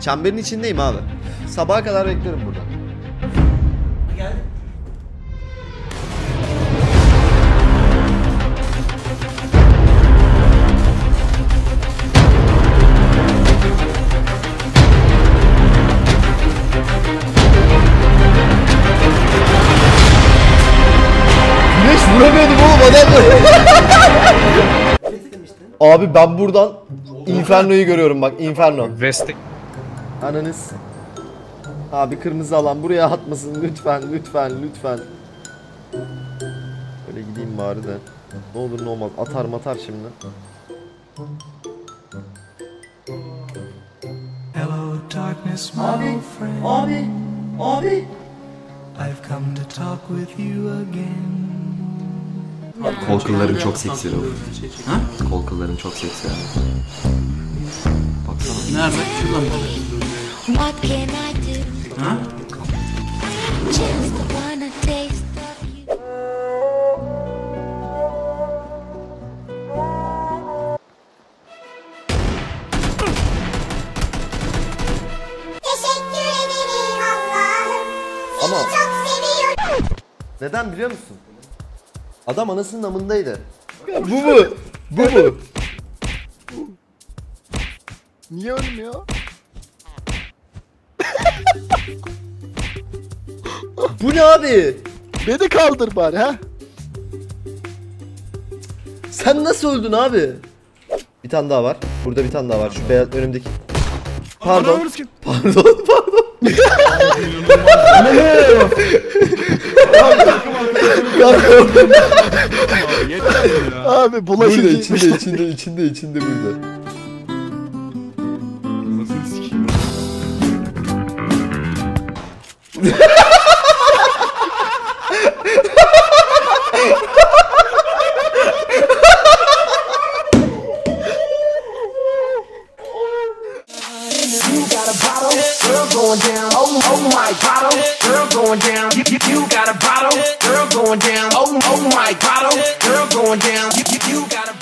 Çemberin içindeyim abi. Sabaha kadar beklerim burada. Geldi. Güneş vuramıyordum oğlum adam Ne demiştin? Abi ben buradan Inferno'yu görüyorum bak Inferno. West'e Ananız. Abi kırmızı alan buraya atmasın lütfen lütfen lütfen. Böyle gideyim bari de. Ne olur ne olmaz atar matar şimdi. Hello, darkness, my old friend. Abi. Abi. I've come to talk with you again. Kol kılların çok seksi Rauf. Ha? Kol kılların çok seksi abi. Baksana. Nerede? Şuradan mı? What can I do? Ha? Just wanna taste of you. Teşekkür ederim Allah'ım. Ama Çok seviyorum. neden biliyor musun? Adam anasının amındaydı. Bu mu? Bu mu? Niye ölmüyor? Bu ne abi? Beni kaldır bari ha. Sen nasıl öldün abi? Bir tane daha var. Burada bir tane daha var. Şu beyaz önümdeki. Pardon. Pardon, pardon. Abi Burada bulaşıcı. içinde içinde içinde içinde burada. You going down. Oh, oh my bottle, oh, girl going down. You, you, you got a bottle, girl going down. Oh, oh my bottle, oh, girl going down. You, you, you got a